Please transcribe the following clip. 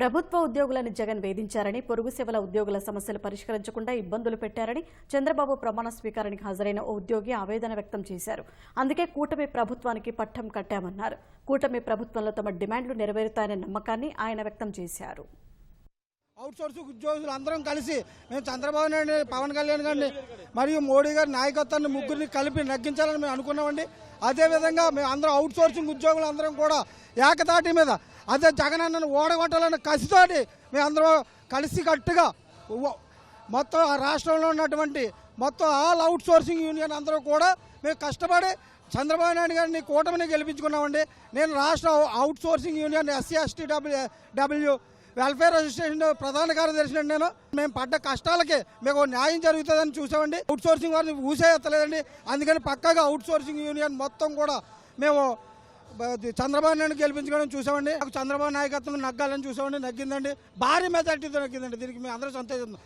ప్రభుత్వ ఉద్యోగులను జగన్ వేధించారని పొరుగు సేవల ఉద్యోగుల సమస్యలు పరిష్కరించకుండా ఇబ్బందులు పెట్టారని చంద్రబాబు ప్రమాణ స్వీకారానికి హాజరైన ఓ ఉద్యోగి ఆవేదన వ్యక్తం చేశారు. అందుకే కూటమి ప్రభుత్వానికి పట్టం కట్టామన్నారు. కూటమి ప్రభుత్వంలో తమ డిమాండ్లు నెరవేరుతాయనే నమ్మకాన్ని ఆయన వ్యక్తం చేశారు. అవుట్ సోర్స్ ఉద్యోగులు అందరం కలిసి మేము చంద్రబాబు నాయుడు పవన్ కళ్యాణ్ గారిని మరియు మోడీ గారి నాయకత్వాన్ని ముగ్గురిని కలిపి నగ్గించాలని మేము అనుకున్నామండి. అదేవిధంగా మేము అందరం అవుట్ సోర్సింగ్ ఉద్యోగులు అందరం కూడా ఏకతాటి మీద అదే జగన్ అన్నను ఓడగొట్టాలని కసితోటి మేము అందరూ కలిసి కట్టుగా మొత్తం ఆ రాష్ట్రంలో ఉన్నటువంటి మొత్తం ఆల్ అవుట్ సోర్సింగ్ యూనియన్ అందరూ కూడా మేము కష్టపడి చంద్రబాబు నాయుడు గారిని కూటమిని గెలిపించుకున్నామండి. నేను రాష్ట్ర outsourcing union SC ST W W welfare association ప్రధాన కార్యదర్శి నేను. మేము పడ్డ కష్టాలకి మీకు న్యాయం జరుగుతుందని చూసామండి. అవుట్ సోర్సింగ్ వారిని ఊసే ఎత్తలేదండి అందుకని పక్కగా అవుట్ సోర్సింగ్ యూనియన్ మొత్తం కూడా మేము చంద్రబాబు నాయుడు గెలిపించుకోవడం చూసామండి. నాకు చంద్రబాబు నాయకత్వం నగ్గాలని చూసామండి. నగ్గిందండి. భారీ మెజార్టీతో నగ్గిందండి. దీనికి మేము అందరూ సంతోషిస్తున్నాం